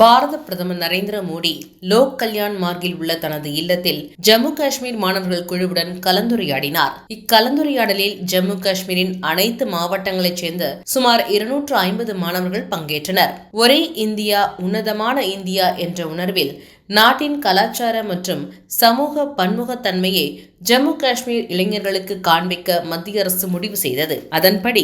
பாரத பிரதமர் நரேந்திர மோடி லோக் கல்யாண் மார்கில் உள்ள தனது இல்லத்தில் ஜம்மு காஷ்மீர் மாணவர்கள் குழுவுடன் கலந்துரையாடினார். இக்கலந்துரையாடலில் ஜம்மு காஷ்மீரின் அனைத்து மாவட்டங்களைச் சேர்ந்த சுமார் இருநூற்று ஐம்பது மாணவர்கள் பங்கேற்றனர். ஒரே இந்தியா உன்னதமான இந்தியா என்ற உணர்வில் நாட்டின் கலாச்சார மற்றும் சமூக பன்முகத்தன்மையை ஜம்மு காஷ்மீர் இளைஞர்களுக்கு காண்பிக்க மத்திய அரசு முடிவு செய்தது. அதன்படி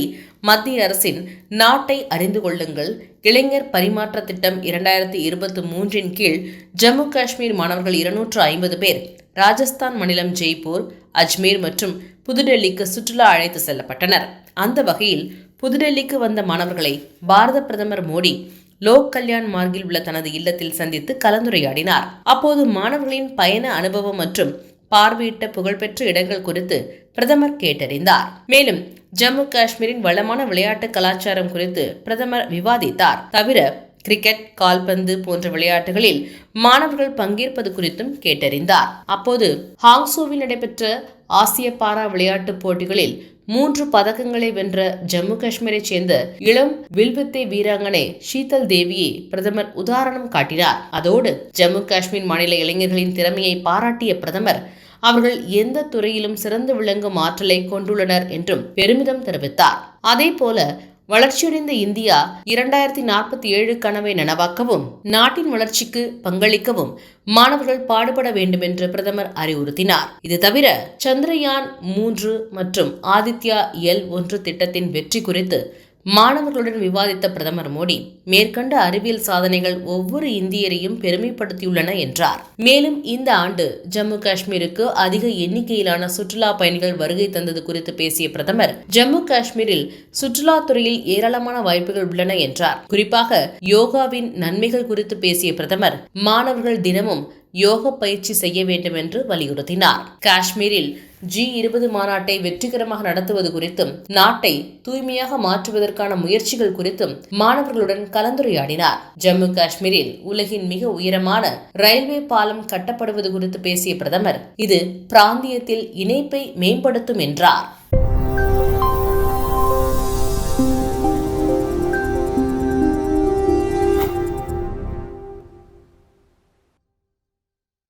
மத்திய அரசின் நாட்டை அறிந்து கொள்ளுங்கள். இளைஞர் பரிமாற்ற திட்டம் இரண்டாயிரத்தி இருபத்தி மூன்றின் கீழ் ஜம்மு காஷ்மீர் மாணவர்கள் இருநூற்று ஐம்பது பேர் ராஜஸ்தான் மாநிலம் ஜெய்ப்பூர் அஜ்மீர் மற்றும் புதுடெல்லிக்கு சுற்றுலா அழைத்து செல்லப்பட்டனர். அந்த வகையில் புதுடெல்லிக்கு வந்த மாணவர்களை பாரத பிரதமர் மோடி லோக் கல்யாண் மார்கில் உள்ள தனது இல்லத்தில் சந்தித்து கலந்துரையாடினார். அப்போது மாணவர்களின் பயண அனுபவம் மற்றும் பார்வையிட்ட புகழ்பெற்ற இடங்கள் குறித்து பிரதமர் கேட்டறிந்தார். மேலும் ஜம்மு காஷ்மீரின் வளமான விளையாட்டு கலாச்சாரம் குறித்து பிரதமர் விவாதித்தார். தவிர கிரிக்கெட் கால்பந்து போன்ற விளையாட்டுகளில் மாணவர்கள் பங்கேற்பது குறித்தும் கேட்டறிந்தார். அப்போது ஹாங்சோவில் நடைபெற்ற ஆசிய பாரா விளையாட்டுப் போட்டிகளில் மூன்று பதக்கங்களை வென்ற ஜம்மு காஷ்மீரைச் சேர்ந்த இளம் வில்வித்தை வீராங்கனை ஷீதல் தேவியை பிரதமர் உதாரணம் காட்டினார். அதோடு ஜம்மு காஷ்மீர் மாநில இளைஞர்களின் திறமையை பாராட்டிய பிரதமர் அவர்கள் எந்த துறையிலும் சிறந்து விளங்கும் ஆற்றலை கொண்டுள்ளனர் என்றும் பெருமிதம் தெரிவித்தார். அதே போல வளர்ச்சியடைந்த இந்தியா இரண்டாயிரத்தி நாற்பத்தி ஏழு கனவை நனவாக்கவும் நாட்டின் வளர்ச்சிக்கு பங்களிக்கவும் மாணவர்கள் பாடுபட வேண்டும் என்று பிரதமர் அறிவுறுத்தினார். இது தவிர சந்திரயான் மூன்று மற்றும் ஆதித்யா எல் ஒன்று திட்டத்தின் வெற்றி குறித்து மாணவர்களுடன் விவாதித்த பிரதமர் மோடி மேற்கண்ட அறிவியல் சாதனைகள் ஒவ்வொரு இந்தியரையும் பெருமைப்படுத்தியுள்ளன என்றார். மேலும் இந்த ஆண்டு ஜம்மு காஷ்மீருக்கு அதிக எண்ணிக்கையிலான சுற்றுலா பயணிகள் வருகை தந்தது குறித்து பேசிய பிரதமர் ஜம்மு காஷ்மீரில் சுற்றுலாத்துறையில் ஏராளமான வாய்ப்புகள் உள்ளன என்றார். குறிப்பாக யோகாவின் நன்மைகள் குறித்து பேசிய பிரதமர் மாணவர்கள் தினமும் யோக பயிற்சி செய்ய வேண்டும் என்று வலியுறுத்தினார். காஷ்மீரில் ஜி இருபது மாநாட்டை வெற்றிகரமாக நடத்துவது குறித்தும் நாட்டை தூய்மையாக மாற்றுவதற்கான முயற்சிகள் குறித்தும் மாணவர்களுடன் கலந்துரையாடினார். ஜம்மு காஷ்மீரில் உலகின் மிக உயரமான ரயில்வே பாலம் கட்டப்படுவது குறித்து பேசிய பிரதமர் இது பிராந்தியத்தில் இணைப்பை மேம்படுத்தும் என்றார்.